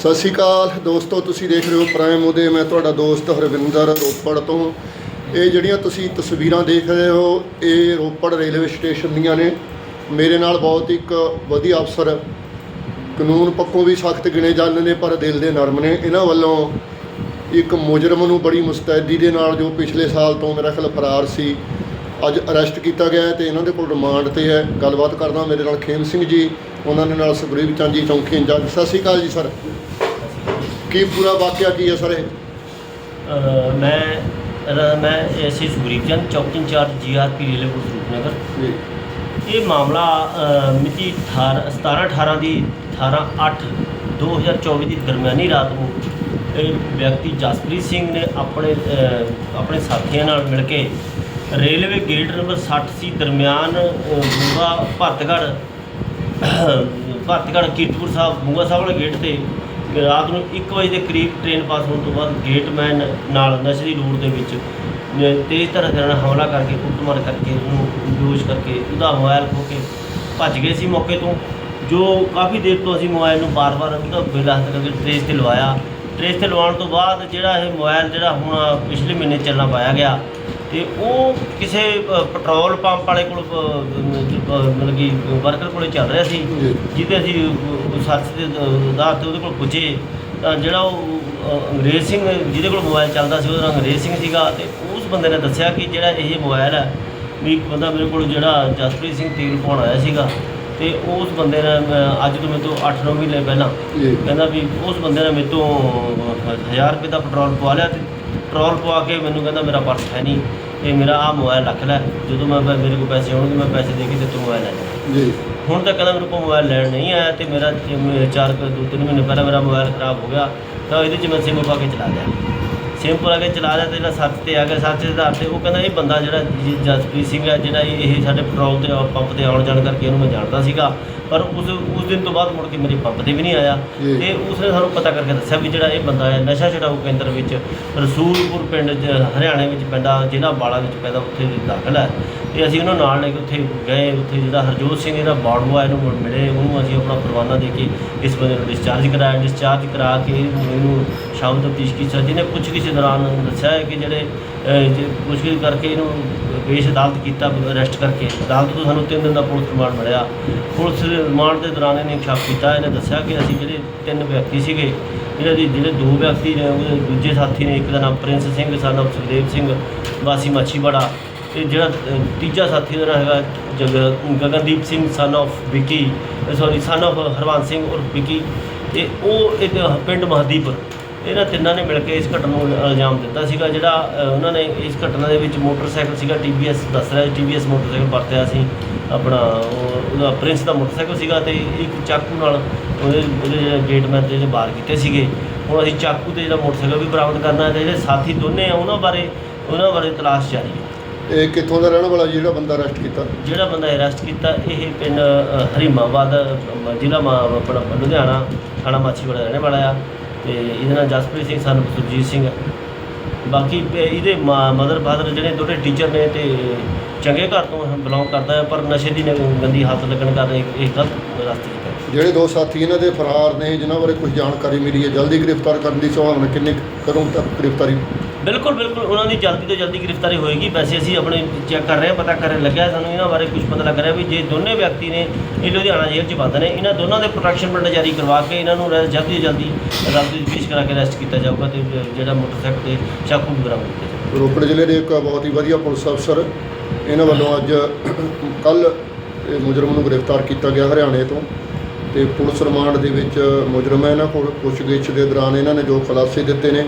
ਸਤਿ ਸ਼੍ਰੀ ਅਕਾਲ। ਦੋਸਤੋ, ਤੁਸੀਂ ਦੇਖ ਰਹੇ ਹੋ ਪ੍ਰਾਈਮ ਉਹਦੇ। ਮੈਂ ਤੁਹਾਡਾ ਦੋਸਤ ਹਰਵਿੰਦਰ ਰੋਪੜ ਤੋਂ। ਇਹ ਜਿਹੜੀਆਂ ਤੁਸੀਂ ਤਸਵੀਰਾਂ ਦੇਖ ਰਹੇ ਹੋ, ਇਹ ਰੋਪੜ ਰੇਲਵੇ ਸਟੇਸ਼ਨ ਦੀਆਂ ਨੇ। ਮੇਰੇ ਨਾਲ ਬਹੁਤ ਇੱਕ ਵਧੀਆ ਅਫਸਰ, ਕਾਨੂੰਨ ਪੱਖੋਂ ਵੀ ਸਖਤ ਗਿਣੇ ਜਾਂਦੇ ਨੇ, ਪਰ ਦਿਲ ਦੇ ਨਰਮ ਨੇ। ਇਹਨਾਂ ਵੱਲੋਂ ਇੱਕ ਮੁਜਰਮ ਨੂੰ ਬੜੀ ਮੁਸਤੈਦੀ ਦੇ ਨਾਲ, ਜੋ ਪਿਛਲੇ ਸਾਲ ਤੋਂ ਮੇਰਾ ਖਿਆਲ ਫਰਾਰ ਸੀ ਅੱਜ ਅਰੈਸਟ ਕੀਤਾ ਗਿਆ ਹੈ ਤੇ ਇਹਨਾਂ ਦੇ ਕੋਲ ਰਿਮਾਂਡ ਤੇ ਹੈ। ਗੱਲਬਾਤ ਕਰਦਾ ਮੇਰੇ ਨਾਲ ਖੇਮ ਸਿੰਘ ਜੀ ਉਹਨਾਂ ਦੇ ਨਾਲ ਸੁਖਬੀਰ ਚੰਦ ਜੀ ਚੌਂਕੀ ਇੰਚਾਰਜ। ਸਤਿ ਸ਼੍ਰੀ ਅਕਾਲ ਜੀ ਸਰ। ਕੀ ਪੂਰਾ ਵਾਕਿਆ ਕੀ ਹੈ ਸਰ ਇਹ? ਮੈਂ ਰ- ਮੈਂ ਐਸੀ ਸੁਗਰੀਬ ਚੰਦ ਚੌਕੀ ਇੰਚਾਰਜ ਜੀਆਰਪੀ ਰੇਲਵੇ ਰੂਪਨਗਰ ਜੀ। ਇਹ ਮਾਮਲਾ ਮਿਤੀ 18 17 18 ਦੀ 18 8 2024 ਦੀ ਦਰਮਿਆਨੀ ਰਾਤ ਨੂੰ ਇਹ ਵਿਅਕਤੀ ਜਸਪ੍ਰੀਤ ਸਿੰਘ ਨੇ ਆਪਣੇ ਆਪਣੇ ਸਾਥੀਆਂ ਨਾਲ ਮਿਲ ਕੇ ਰੇਲਵੇ ਗੇਟ ਨੰਬਰ 60 ਸੀ ਦਰਮਿਆਨ ਅ, ਬੂੰਗਾ ਭਰਤਗੜ੍ਹ ਭਰਤਗੜ੍ਹ ਕੀਰਤਪੁਰ ਸਾਹਿਬ ਬੂੰਗਾ ਸਾਹਿਬ ਵਾਲੇ ਗੇਟ ਤੇ ਰਾਤ ਨੂੰ 1 ਵਜੇ ਦੇ ਕਰੀਬ ਟ੍ਰੇਨ ਪਾਸ ਹੋਣ ਤੋਂ ਬਾਅਦ ਗੇਟਮੈਨ ਨਾਲ ਨਸ਼ੇ ਦੀ ਦੇ ਵਿੱਚ ਤੇਜ਼ ਤਰ੍ਹਾਂ ਦੇ ਨਾਲ ਹਮਲਾ ਕਰਕੇ ਕੁੱਟਮਾਰ ਕਰਕੇ ਉਹਨੂੰ ਬੇਹੋਸ਼ ਕਰਕੇ ਉਹਦਾ ਮੋਬਾਈਲ ਖੋ ਕੇ ਭੱਜ ਗਏ ਸੀ ਮੌਕੇ ਤੋਂ ਜੋ ਕਾਫੀ ਦੇਰ ਤੋਂ ਅਸੀਂ ਮੋਬਾਈਲ ਨੂੰ ਬਾਰ-ਬਾਰ ਉਹਦਾ ਬਿਲ ਹੱਥ ਕਰਕੇ ਟ੍ਰੇਸ ਤੇ ਲਵਾਇਆ। ਟ੍ਰੇਸ ਤੇ ਲਵਾਉਣ ਤੋਂ ਬਾਅਦ ਜਿਹੜਾ ਇਹ ਮੋਬਾਈਲ ਜਿਹੜਾ ਹੁਣ ਪਿਛਲੇ ਮਹੀਨੇ ਚੱਲਣਾ ਪਾਇਆ ਗਿਆ ਤੇ ਉਹ ਕਿਸੇ ਅ, ਪੈਟਰੋਲ ਪੰਪ ਵਾਲੇ ਕੋਲ ਅ, ਅ, ਮਤਲਬ ਕਿ ਵਰਕਰ ਕੋਲੇ ਚੱਲ ਰਿਹਾ ਸੀ ਜੀ। ਜਿਹਦੇ ਅਸੀਂ ਅ, ਸਰਚ ਦੇ ਆਧਾਰ ਤੇ ਉਹਦੇ ਕੋਲ ਪੁੱਛੇ ਤਾਂ ਜਿਹੜਾ ਉਹ ਅ, ਅੰਗਰੇਜ਼ ਸਿੰਘ ਜਿਹਦੇ ਕੋਲ ਮੋਬਾਈਲ ਚੱਲਦਾ ਸੀ ਉਹਦਾ ਨਾਮ ਅੰਗਰੇਜ਼ ਸਿੰਘ ਸੀਗਾ ਤੇ ਉਸ ਬੰਦੇ ਨੇ ਦੱਸਿਆ ਕਿ ਜਿਹੜਾ ਇਹ ਮੋਬਾਈਲ ਹੈ ਵੀ ਇੱਕ ਬੰਦਾ ਮੇਰੇ ਕੋਲ ਜਿਹੜਾ ਜਸਪ੍ਰੀਤ ਸਿੰਘ ਤੇਲ ਪਾਉਣ ਆਇਆ ਸੀਗਾ ਤੇ ਉਸ ਬੰਦੇ ਨੇ ਅੱਜ ਤੋਂ ਮੇਰੇ ਤੋਂ 8-9 ਮਹੀਨੇ ਪਹਿਲਾਂ ਜੀ। ਕਹਿੰਦਾ ਵੀ ਉਸ ਬੰਦੇ ਨੇ ਮੇਰੇ ਤੋਂ 1000 ਰੁਪਏ ਦਾ ਪੈਟਰੋਲ ਪਵਾ ਲਿਆ ਤੇ ਪੈਟਰੋਲ ਪਵਾ ਕੇ ਮੈਨੂੰ ਕਹਿੰਦਾ ਮੇਰਾ ਪਰਸ ਹੈ ਨਹੀਂ ਤੇ ਮੇਰਾ ਆਹ ਮੋਬਾਈਲ ਰੱਖ ਲੈ ਜਦੋਂ ਮੈਂ ਮੇਰੇ ਕੋਲ ਪੈਸੇ ਆਉਣਗੇ ਮੈਂ ਪੈਸੇ ਦੇ ਕੇ ਤੇ ਤੂੰ ਮੋਬਾਈਲ ਲੈ ਜਾਣਾ ਜੀ। ਹੁਣ ਤੱਕ ਕਹਿੰਦਾ ਮੇਰੇ ਕੋਲ ਮੋਬਾਈਲ ਲੈਣ ਨਹੀਂ ਆਇਆ ਤੇ ਮੇਰਾ ਚਾਰ ਦੋ ਤਿੰਨ ਮਹੀਨੇ ਪਹਿਲਾਂ ਮੇਰਾ ਮੋਬਾਈਲ ਖਰਾਬ ਹੋ ਗਿਆ ਤਾਂ ਇਹਦੇ 'ਚ ਮੈਂ ਸਿਮ ਪਾ ਕੇ ਚਲਾ ਲਿਆ। ਸਿਮ ਪਾ ਕੇ ਚਲਾ ਲਿਆ ਤੇ ਜਿਹੜਾ ਸੱਚ ਤੇ ਆ ਗਿਆ ਸੱਚ ਦੇ ਆਧਾਰ ਤੇ ਉਹ ਕਹਿੰਦਾ ਇਹ ਬੰਦਾ ਜਿਹੜਾ ਜਸਪ੍ਰੀਤ ਸਿੰਘ ਹੈ ਜਿਹੜਾ ਇਹ ਇਹ ਸਾਡੇ ਪੈਟਰੋਲ ਤੇ ਪੰਪ ਤੇ ਆਉਣ ਜਾਣ ਕਰਕੇ ਇਹਨੂੰ ਮੈਂ ਜਾਣਦਾ ਸੀਗਾ। ਪਰ ਉਸ ਉਸ ਦਿਨ ਤੋਂ ਬਾਅਦ ਮੁੜ ਕੇ ਮੇਰੇ ਪੰਪ ਤੇ ਵੀ ਨਹੀਂ ਆਇਆ। ਜੀ। ਤੇ ਉਸਨੇ ਸਾਨੂੰ ਪਤਾ ਕਰਕੇ ਦੱਸਿਆ ਵੀ ਜਿਹੜਾ ਇਹ ਬੰਦਾ ਹੈ ਨਸ਼ਾ ਛਡਾਊ ਕੇਂਦਰ ਵਿੱਚ ਰਸੂਲਪੁਰ ਪਿੰਡ ਜ- ਹਰਿਆਣੇ ਵਿੱਚ ਪੈਂਦਾ ਜ਼ਿਲ੍ਹਾ ਬਾਲਾ ਵਿੱਚ ਪੈਂਦਾ ਉੱਥੇ ਦਾਖਲ ਹੈ। ਤੇ ਅਸੀਂ ਉਹਨਾਂ ਨਾਲ ਲੈ ਕੇ ਉੱਥੇ ਗਏ ਉੱਥੇ ਜਿਹੜਾ ਹਰਜੋਤ ਸਿੰਘ ਜਿਹੜਾ ਬਾੜੂਆ ਇਹਨੂੰ ਮਿਲੇ ਉਹਨੂੰ ਅਸੀਂ ਆਪਣਾ ਪਰਵਾਨਾ ਦੇ ਕੇ ਇਸ ਬੰਦੇ ਨੂੰ ਡਿਸਚਾਰਜ ਕਰਾਇਆ। ਡਿਸਚਾਰਜ ਕਰਾ ਕੇ ਇਹਨੂੰ ਸ਼ਾਮ ਤਫਤੀਸ਼ ਕੀਤੀ। ਜਿਹਨੇ ਪੁੱਛ ਕਿਸੇ ਦੌਰਾਨ ਦੱਸਿਆ ਹੈ ਕਿ ਜਿਹੜੇ ਜੇ ਪੁੱਛਗਿੱਛ ਕਰਕੇ ਇਹਨੂੰ ਪੇਸ਼ ਅਦਾਲਤ ਕੀਤਾ ਅਰੈਸਟ ਕਰਕੇ। ਅਦਾਲਤ ਤੋਂ ਸਾਨੂੰ ਤਿੰਨ ਦਿਨ ਦਾ ਪੁਲਿਸ ਰਿਮਾਂਡ ਮਿਲਿਆ। ਪੁਲਿਸ ਰਿਮਾਂਡ ਦੇ ਦੌਰਾਨ ਇਹਨੇ ਸ਼ੱਕ ਕੀਤਾ, ਇਹਨੇ ਦੱਸਿਆ ਕਿ ਅਸੀਂ ਜਿਹੜੇ ਤਿੰਨ ਵਿਅਕਤੀ ਸੀਗੇ, ਇਹਨਾਂ ਦੀ ਜਿਹੜੇ ਦੋ ਵਿਅਕਤੀ ਨੇ, ਉਹਦੇ ਦੂਜੇ ਸਾਥੀ ਨੇ, ਇੱਕ ਦਾ ਨਾਮ ਪ੍ਰਿੰਸ ਸਿੰਘ ਸਾਨਾ ਸੁਖਦੇਵ ਸਿੰਘ, ਵਾਸੀ ਮਾਛੀਵਾੜਾ ਤੇ ਜਿਹੜਾ ਤੀਜਾ ਸਾਥੀ ਉਹਦਾ ਹੈਗਾ ਜਗ, Gagandeep Singh son of Vicky sorry son of Harwant Singh ਔਰ ਵਿੱਕੀ ਤੇ ਉਹ ਇੱਕ ਪਿੰਡ ਮਹਦੀਪੁਰ ਇਹਨਾਂ ਤਿੰਨਾਂ ਨੇ ਮਿਲ ਕੇ ਇਸ ਘਟਨਾ ਨੂੰ ਇਲਜ਼ਾਮ ਦਿੱਤਾ ਸੀਗਾ ਜਿਹੜਾ ਉਹਨਾਂ ਨੇ ਇਸ ਘਟਨਾ ਦੇ ਵਿੱਚ ਮੋਟਰਸਾਈਕਲ ਸੀਗਾ TVS ਦੱਸ ਰਿਹਾ TVS ਮੋਟਰਸਾਈਕਲ ਵਰਤਿਆ ਸੀ ਆਪਣਾ ਉਹ- ਉਹਦਾ ਪ੍ਰਿੰਸ ਦਾ ਮੋਟਰਸਾਈਕਲ ਸੀਗਾ ਤੇ ਇੱਕ ਚਾਕੂ ਨਾਲ ਉਹਦੇ ਜਿਹੜੇ ਗੇਟਮੈਨ ਤੇ ਜਿਹੜੇ ਬਾਰ ਕੀਤੇ ਸੀਗੇ ਹੁਣ ਅਸੀਂ ਚਾਕੂ ਤੇ ਜਿਹੜਾ ਮੋਟਰਸਾਈਕਲ ਵੀ ਬਰਾਮਦ ਕਰਨਾ ਹੈ ਤੇ ਜਿਹੜੇ ਸਾਥੀ ਦੋਨੇ ਆ ਉਹਨਾਂ ਬਾਰੇ ਉਹਨਾਂ ਬਾਰੇ ਤਲਾਸ਼ ਜਾਰੀ ਹੈ। ਇਹ ਕਿੱਥੋਂ ਦਾ ਰਹਿਣ ਵਾਲਾ ਜਿਹੜਾ ਬੰਦਾ ਅਰੈਸਟ ਕੀਤਾ? ਜਿਹੜਾ ਬੰਦਾ ਅਰੈਸਟ ਕੀਤਾ ਇਹ ਪਿੰਡ ਹਰੀਮਾਬਾਦ ਜ਼ਿਲ੍ਹਾ ਮਾ- ਆਪਣਾ ਲੁਧਿਆਣਾ ਥਾਣਾ ਮਾਛੀਵਾੜਾ ਰਹਿਣ ਵਾਲਾ ਆ। ਤੇ ਇਹਦੇ ਨਾਲ ਜਸਪ੍ਰੀਤ ਸਿੰਘ, ਸਾਨੂੰ ਸੁਰਜੀਤ ਸਿੰਘ। ਬਾਕੀ ਪ- ਇਹਦੇ ਮਦਰ ਫਾਦਰ ਜਿਹੜੇ ਦੋਨੇ ਟੀਚਰ ਨੇ ਤੇ ਚੰਗੇ ਘਰ ਤੋਂ ਬਿਲੋਂਗ ਕਰਦਾ ਹੈ, ਪਰ ਨਸ਼ੇ ਦੀ ਨ- ਗੰਦੀ ਹੱਥ ਲੱਗਣ ਕਾਰਨ ਇਹ ਇਹ ਗਲਤ ਰਸਤੇ 'ਚ ਪੈ ਜਿਹੜੇ ਦੋ ਸਾਥੀ ਇਹਨਾਂ ਦੇ ਫਰਾਰ ਨੇ, ਜਿਨ੍ਹਾਂ ਬਾਰੇ ਕੁਝ ਜਾਣਕਾਰੀ ਮਿਲੀ ਹੈ, ਜਲਦੀ ਗ੍ਰਿਫਤਾਰ ਕਰਨ ਦੀ ਸੰਭਾਵਨਾ ਕਿੰਨੇ ਕੁ- ਕਦੋਂ ਤੱਕ ਗ੍ਰਿਫਤਾਰੀ ਬਿਲਕੁਲ ਬਿਲਕੁਲ, ਉਹਨਾਂ ਦੀ ਜਲਦੀ ਤੋਂ ਜਲਦੀ ਗ੍ਰਿਫਤਾਰੀ ਹੋਏਗੀ। ਵੈਸੇ ਅਸੀਂ ਆਪਣੇ ਚੈੱਕ ਕਰ ਰਹੇ ਹਾਂ, ਪਤਾ ਕਰਨ ਲੱਗਿਆ ਸਾਨੂੰ ਇਹਨਾਂ ਬਾਰੇ ਕੁਝ ਪਤਾ ਲੱਗ ਰਿਹਾ ਵੀ ਜੇ ਦੋਨੇ ਵਿਅਕਤੀ ਨੇ ਇਹ ਲੁਧਿਆਣਾ ਜੇਲ੍ਹ 'ਚ ਬੰਦ ਨੇ ਇਹਨਾਂ ਦੋਨਾਂ ਦੇ ਪ੍ਰੋਟੈਕਸ਼ਨ ਵਾਰੰਟ ਜਾਰੀ ਕਰਵਾ ਕੇ ਇਹਨਾਂ ਨੂੰ ਅਰੈਸਟ ਜਲਦੀ ਤੋਂ ਜਲਦੀ ਅਦਾਲਤ ਵਿੱਚ ਪੇਸ਼ ਕਰਾ ਕੇ ਅਰੈਸਟ ਕੀਤਾ ਜਾਊਗਾ ਤੇ ਜਿਹੜਾ ਮੋਟਰਸਾਈਕਲ ਤੇ ਚਾਕੂ ਵੀ ਬਰਾਮਦ ਰੋਪੜ ਜ਼ਿਲ੍ਹੇ ਦੇ ਇੱਕ ਬਹੁਤ ਹੀ ਵਧੀਆ ਪੁਲਿਸ ਅਫਸਰ, ਇਹਨਾਂ ਵੱਲੋਂ ਅੱਜ ਕੱਲ ਮੁਜਰਮ ਨੂੰ ਗ੍ਰਿਫਤਾਰ ਕੀਤਾ ਗਿਆ ਹਰਿਆਣੇ ਤੋਂ ਤੇ ਪੁਲਿਸ ਰਿਮਾਂਡ ਦੇ ਵਿੱਚ ਮੁਜਰਮ ਹੈ ਇਹਨਾਂ ਕੋਲ। ਪੁੱਛਗਿੱਛ ਦੇ ਦੌਰਾਨ ਇਹਨਾਂ ਨੇ ਜੋ ਖੁਲਾਸੇ ਦਿੱਤੇ ਨੇ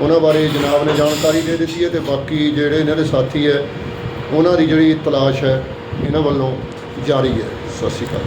ਉਹਨਾਂ ਬਾਰੇ ਜਨਾਬ ਨੇ ਜਾਣਕਾਰੀ ਦੇ ਦਿੱਤੀ ਹੈ ਤੇ ਬਾਕੀ ਜਿਹੜੇ ਇਹਨਾਂ ਦੇ ਸਾਥੀ ਹੈ, ਉਹਨਾਂ ਦੀ ਜਿਹੜੀ ਤਲਾਸ਼ ਹੈ, ਇਹਨਾਂ ਵੱਲੋਂ ਜਾਰੀ ਹੈ। ਸਤਿ ਸ਼੍ਰੀ ਅਕਾਲ।